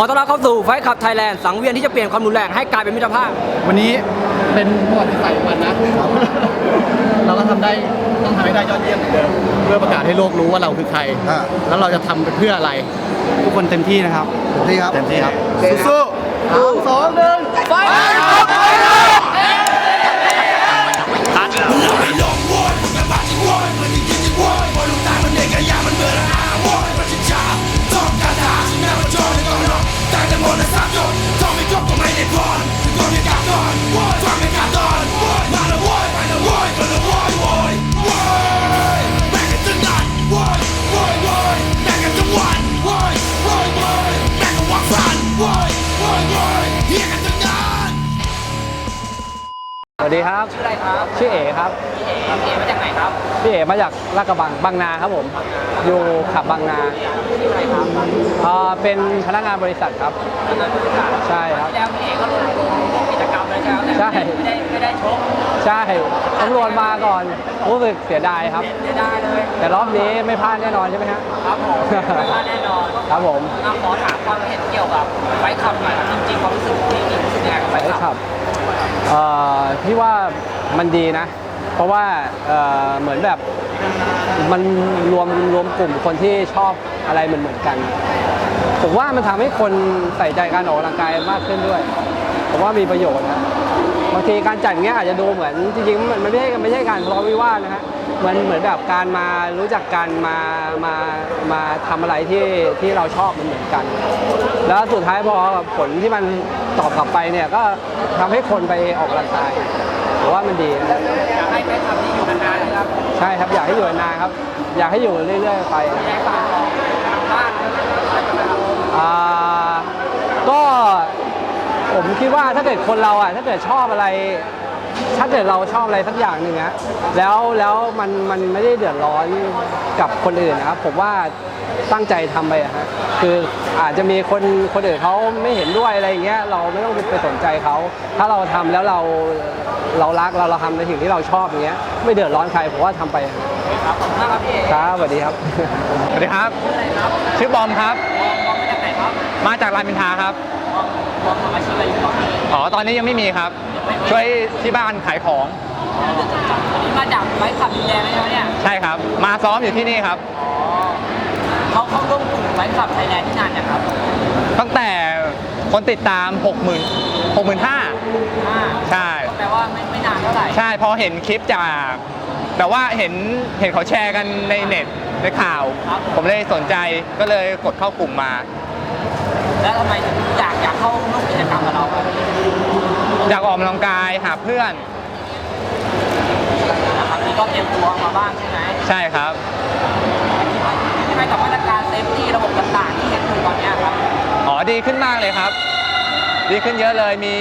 ขอต้อนรับเข้าสู่ไฟขับไทยแลนด์สังเวียนที่จะเปลี่ยนความรุนแรงให้กลายเป็นมิตรภาพ วันนี้เป็นประวัติศาสตร์ของมันนะ เราก็ทำได้ต้องทำให้ได้ยอดเยี่ยมเหมือนเดิมเพื่อประกาศให้โลกรู้ว่าเราคือใคร อ่า แล้วเราจะทำไปเพื่ออะไร ทุกคนเต็มที่นะครับ เต็มที่ครับ เต็มที่ครับ สู้สามสองหนึ่งไฟ สวัสดีครับ ชื่ออะไรครับ ชื่อเอ๋ครับพี่เอ๋ครับพี่เอ๋มาจากไหนครับพี่เอ๋มาจากลาดกระบังบางนาครับผม อยู่ขับบางนา ชื่ออะไรครับเอ่อเป็นพนักงานบริษัทครับ ใช่ครับ แล้วพี่เอ๋ก็ลงกิจกรรมเลยใช่ไหมใช่ ไม่ได้ไม่ได้ชกใช่ตำรวจมาก่อนรู้สึกเสียดายครับไม่ได้เลยแต่รอบนี้ไม่พลาดแน่นอนใช่ไหมฮะ ครับผมไม่พลาดแน่นอนครับผม อะขอถามความเห็นเกี่ยวกับไฟขับหน่อยครับจริงๆความรู้สึกพี่กิ๊กรู้สึกยังไงกับไฟไอ้ขัขับบเอ่อพี่ว่ามันดีนะ เพราะว่าเอ่อเหมือนแบบมันรวมรวมกลุ่มคนที่ชอบอะไรเหมือนเหมือนๆกัน ผมว่ามันทำให้คนใส่ใจการออกกำลังกายมากขึ้นด้วย ผมว่ามีประโยชน์นะบางทีการจัดเงี้ยอาจจะดูเหมือนจริงๆมันมันไม่ใช่ไม่ใช่การทะเลาะวิวาทนะฮะมันเหมือนแบบการมารู้จักกันมามามาทำอะไรที่ที่เราชอบมันเหมือนกัน แล้วสุดท้ายพอผลที่มันตอบกลับไปเนี่ยก็ทำให้คนไปออกกำลังกายผมว่ามันดีนะอยากให้ไฟขับนี้อยู่นานๆนะครับใช่ครับอยากให้อยู่นานครับ อยากให้อยู่เรื่อย ๆ ไปอะไรฝากบ้านอะไร กันไหมครับอ่าก็ผมคิดว่าถ้าเกิดคนเราอะถ้าเกิดชอบอะไร ถ้าเกิดเราชอบอะไรสักอย่างหนึ่งอะแล้วแล้วมันมันไม่ได้เดือดร้อนกับคนอื่นนะครับผมว่าตั้งใจทำไปอะฮะคืออาจจะมีคนคนอื่นเขาไม่เห็นด้วยอะไรอย่างเงี้ยเราไม่ต้องไปสนใจเขาถ้าเราทำแล้วเราเรารักเราเราทำในสิ่งที่เราชอบอย่างเงี้ยไม่เดือดร้อนใครผมว่าทำไปครับขอบคุณมากครับพี่เอ๋ครับสวัสดีครับสวัสดีครับ ชื่ออะไรครับชื่อบอมครับ มองมองมาจากไหนครับมาจากรามอินทราครับมองมองทำอาชีพอะไรอยู่ตอนนี้อ๋อตอนนี้ยังไม่มีครับ ช่วยที่บ้านขายของวันนี้มาจากไฟขับดินแดงเลยใช่ไหมเนี่ยใช่ครับ มาซ้อมอยู่ที่นี่ครับอ๋อเขาเข้าร่วมกลุ่มไฟขับไทยแลนด์ที่นานเนี่ยครับตั้งแต่คนติดตาม 60,000 65,000ห้าใช่แปลว่าไม่ไม่นานเท่าไหร่ ใช่พอเห็นคลิปจากแบบว่าเห็นเห็นเขาแชร์กันในเน็ตในข่าว ผมเลยสนใจก็เลยกดเข้ากลุ่มมา แล้วทำไมถึงอยากอยากเข้าร่วมกิจกรรมกับเราครับอยากออกกำลังกายหาเพื่อนนะครับนี่ก็เตรียมตัวมาบ้างใช่ไหมใช่ครับ ใช่ไหมกับมาตรการเซฟตี้ระบบต่างๆที่เห็นอยู่ตอนเนี้ยครับอ๋อดีขึ้นมากเลยครับ ดีขึ้นเยอะเลยมี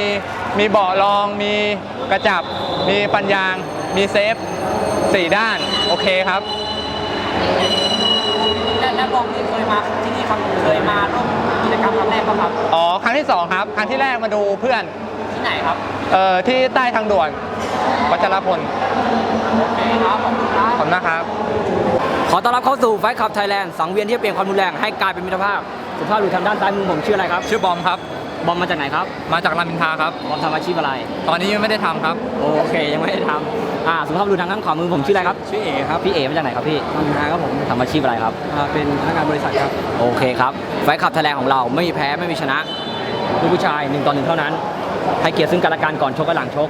มีเบาะรอง มีกระจับ มีปัญญาง มีเซฟสี่ด้าน โอเคครับ และและบอมนี่เคยมาที่นี่ครับเคยมาร่วมกิจกรรมครั้งแรกป่ะครับอ๋อครั้งที่สองครับครั้งที่แรกมาดูเพื่อนที่ไหนครับเอ่อที่ใต้ทางด่วนวัชรพลโอเคครับขอบคุณครับขอบคุณนะครับ ขอต้อนรับเข้าสู่ไฟขับไทยแลนด์สังเวียนที่จะเปลี่ยนความรุนแรงให้กลายเป็นมิตรภาพ สุภาพดูทางด้านซ้ายมือผมชื่ออะไรครับ ชื่อบอมครับ บอมมาจากไหนครับ มาจากรามอินทราครับบอมทำอาชีพอะไร ตอนนี้ยังไม่ได้ทำครับ โอเคยังไม่ได้ทำ อ่าสุภาพดูทางข้างขวามือผมชื่ออะไรครับชื่อเอครับพี่เอ๋มาจากไหนครับพี่ทำงานครับผมทำอาชีพอะไรครับอ่าเป็นพนักงานบริษัทครับโอเคครับไฟขับไทยแลนด์ของเราไม่มีแพ้ไม่มีชนะลูกผู้ชายหนึ่งต่อหนึ่งเท่านั้นให้เกียรติซึ่งกันและกันก่อนชกและหลังชก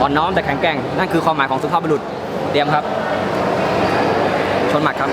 อ่อนน้อมแต่แข็งแกร่งนั่นคือความหมายของสุภาพบุรุษเตรียมครับ ชนหมัดครับ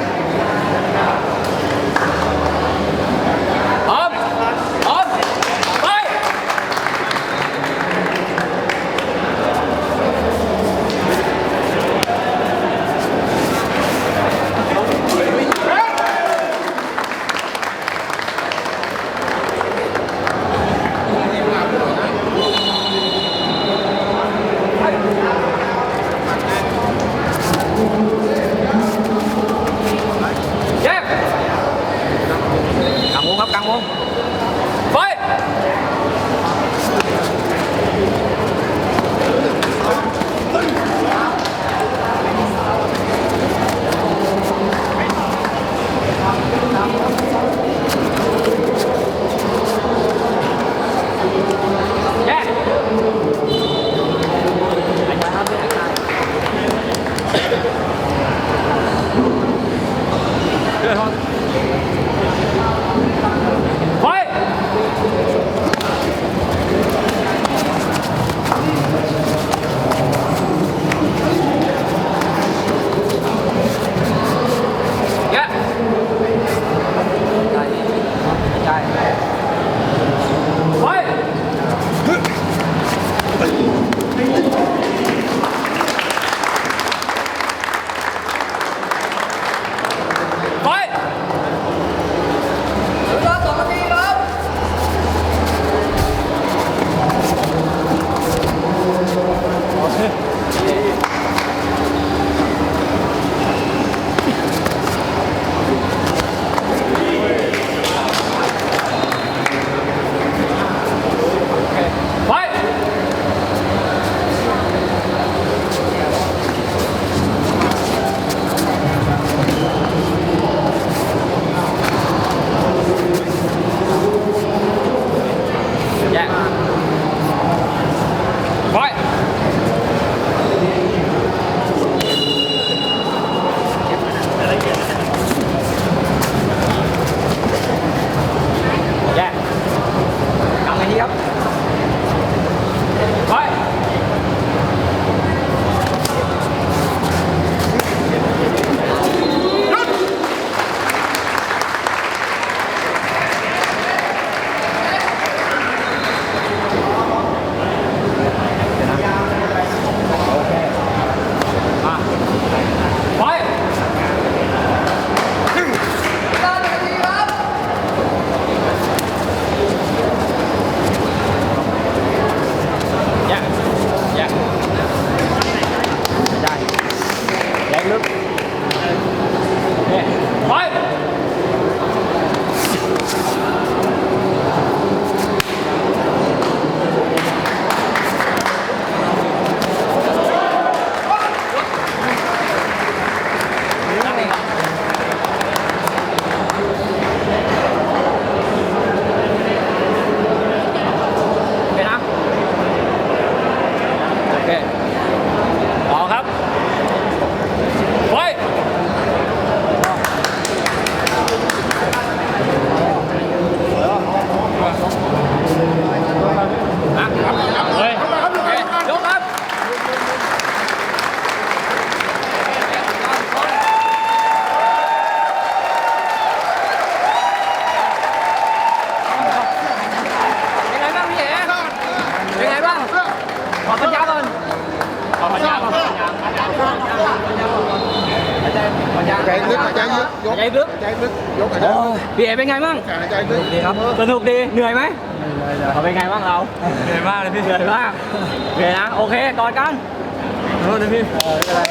Yeah. ไใจลึกหายใจลึกยกใจลึกใจลึกยกหายใจโอ้ยพี่เอ๋เป็นไงบ้างหายใจลึกดีครับสนุกดีเหนื่อยไหมเขาเป็นไงบ้างเราเหนื่อยมากเลยพี่เหนื่อยมากโอเคนะโอเคกอดกันโทษนะพี่ไม่เป็นไร